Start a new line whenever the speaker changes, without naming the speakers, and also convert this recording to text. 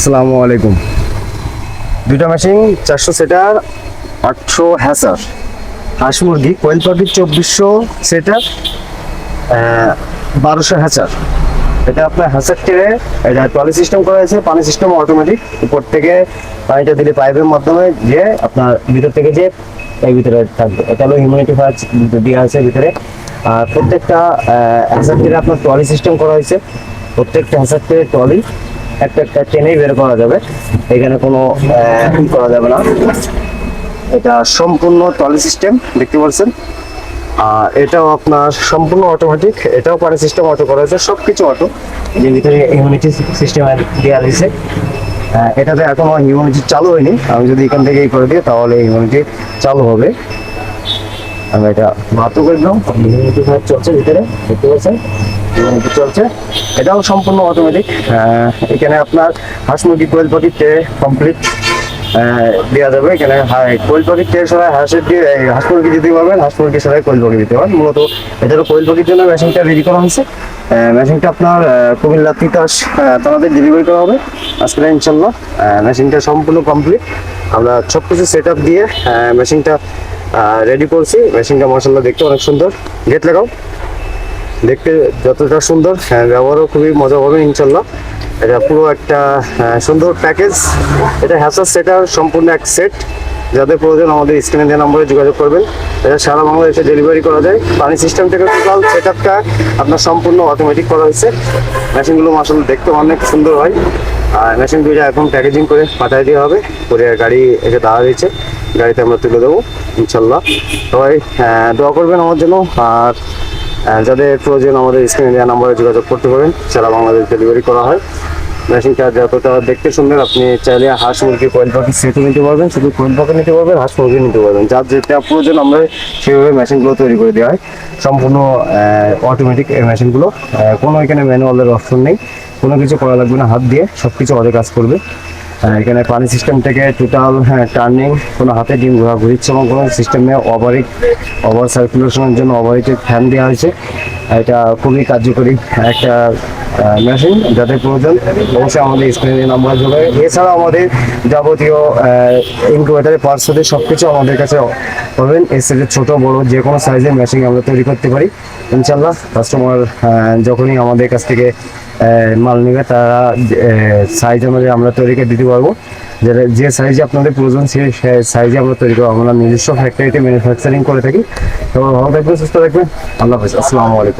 আসসালামু আলাইকুম। দুইটা মেশিন চারশো সেটার আটশো হ্যাসার হাঁস মুরগি কোয়েল পাখির চব্বিশশো সেটার বারোশো হ্যাচার এটা আপনার হ্যাচার টেরে এটা টলি সিস্টেম করা হয়েছে, পানি সিস্টেম অটোমেটিক উপর থেকে পানিটা দিলে পাইপের মাধ্যমে দিয়ে আপনার ভিতর থেকে যে এই ভিতরে থাকবে। এটা হলো হিউম্যানিটি ফায়ার দেওয়া আছে ভিতরে। আর প্রত্যেকটা হ্যাচার টেরে আপনার টলি সিস্টেম করা হয়েছে। প্রত্যেকটা হ্যাচার টেরে টলি একটা একটা টেনেই বের করা যাবে। এখানে কোনো করা যাবে না। এটা সম্পূর্ণ টলি সিস্টেম, দেখতে পাচ্ছেন? আর এটাও আপনার সম্পূর্ণ অটোমেটিক এটাও পানি সিস্টেম অটো করা হয়েছে সব কিছু অটো যে ভিতরে ইমিউনিটি সিস্টেম দেওয়া হয়েছে এটাতে এখনও ইমিউনিটি চালু হয়নি। আমি যদি এখান থেকে করে দিই, তাহলে ইমিউনিটি চালু হবে। আমি এটা বাহাত্তর করে দিলাম। ইমিউনিটি চলছে ভিতরে, দেখতে পাচ্ছেন? ইমিউনিটি চলছে। এটাও সম্পূর্ণ অটোমেটিক এখানে আপনার হাঁস মুরগি, কোয়েল পাখি কমপ্লিট দেওয়া যাবে। এখানে কোয়েল পাখির ট্রে সবাই হাঁসের দিয়ে হাঁস মুরগি দিতে পারবেন। হাঁস মুরগি সবাই কোয়েল পাখি দিতে পারবেন। মূলত এটা হলো কোয়েল পাখির জন্য মেশিনটা রেডি করা হয়েছে। মেশিনটা আপনার কুমিল্লা তিতাস তাদের ডেলিভারি করা হবে। আজকে ইনশাল্লাহ মেশিনটা সম্পূর্ণ কমপ্লিট আমরা সব কিছু সেট আপ দিয়ে মেশিনটা রেডি করছি। মেশিনটা মার্শাল্লাহ দেখতে অনেক সুন্দর। গেট লাগাও। দেখতে যতটা সুন্দর। হ্যাঁ, ব্যবহারও খুবই মজা হবে ইনশাল্লাহ এটা পুরো একটা সুন্দর প্যাকেজ এটা হ্যাসার সেটার সম্পূর্ণ এক সেট যাদের প্রয়োজন আমাদের স্ক্রিনে দেওয়া নম্বরে যোগাযোগ করবেন। এটা সারা বাংলাদেশে ডেলিভারি করা যায়। পানি সিস্টেম থেকে টোটাল সেট আপটা আপনার সম্পূর্ণ অটোমেটিক করা হয়েছে। মেশিনগুলো মাসাল দেখতে অনেক সুন্দর হয়। আর মেশিন দুইটা এখন প্যাকেজিং করে পাঠিয়ে দেওয়া হবে। করে গাড়ি এসে দাঁড়া দিয়েছে গাড়িতে আমরা তুলে দেবো, ইনশাল্লাহ। সবাই দোয়া করবেন আমার জন্য। আর যাদের প্রয়োজন আমাদের স্ক্রিনে দেওয়া নাম্বারে যোগাযোগ করতে পারেন সারা বাংলাদেশ ডেলিভারি করা হয়। মেশিনটা যতটা দেখতে সুন্দর আপনি চাইলে হাঁস মুরগি, কোয়েল পাখি সেটও নিতে পারবেন, শুধু কোয়েল পাখি নিতে পারবেন, হাঁস মুরগি নিতে পারবেন। যার যেটা প্রয়োজন, আমরা সেভাবে মেশিনগুলো তৈরি করে দেওয়া হয়। সম্পূর্ণ অটোমেটিক মেশিনগুলো কোনো এখানে ম্যানুয়ালের অপশন নেই। কোনো কিছু করা লাগবে না, হাত দিয়ে সব কিছু অরে কাজ করবে। এখানে পানি সিস্টেম থেকে টোটাল হ্যাঁ টার্নিং কোনো হাতে ডিম ঘোরা ঘুরিচ্ছে এবং কোনো সিস্টেমে ওভারিক ওভার সার্কুলেশনের জন্য ওভারিটেড ফ্যান দেওয়া হয়েছে। এটা খুবই কার্যকরী একটা মেশিন যাদের প্রয়োজন, অবশ্যই আমাদের স্ক্রিনে নাম্বার যোগায় এছাড়া আমাদের যাবতীয় ইনকিউবেটারের পার্টস সব কিছু আমাদের কাছে পাবেন। এর সাথে ছোটো, বড় যে কোনো সাইজের মেশিন আমরা তৈরি করতে পারি। ইনশাল্লাহ কাস্টমার যখনই আমাদের কাছ থেকে মাল নেবে, তারা সাইজ অনুযায়ী আমরা তৈরি করে দিতে পারব। যেটা যে সাইজে আপনাদের প্রয়োজন সেই সাইজে আমরা তৈরি করব। আমরা নিজস্ব ফ্যাক্টরিতে ম্যানুফ্যাকচারিং করে থাকি। তো ভালো থাকবেন, সুস্থ থাকবেন। আল্লাহ হাফিজ। আসসালামু আলাইকুম।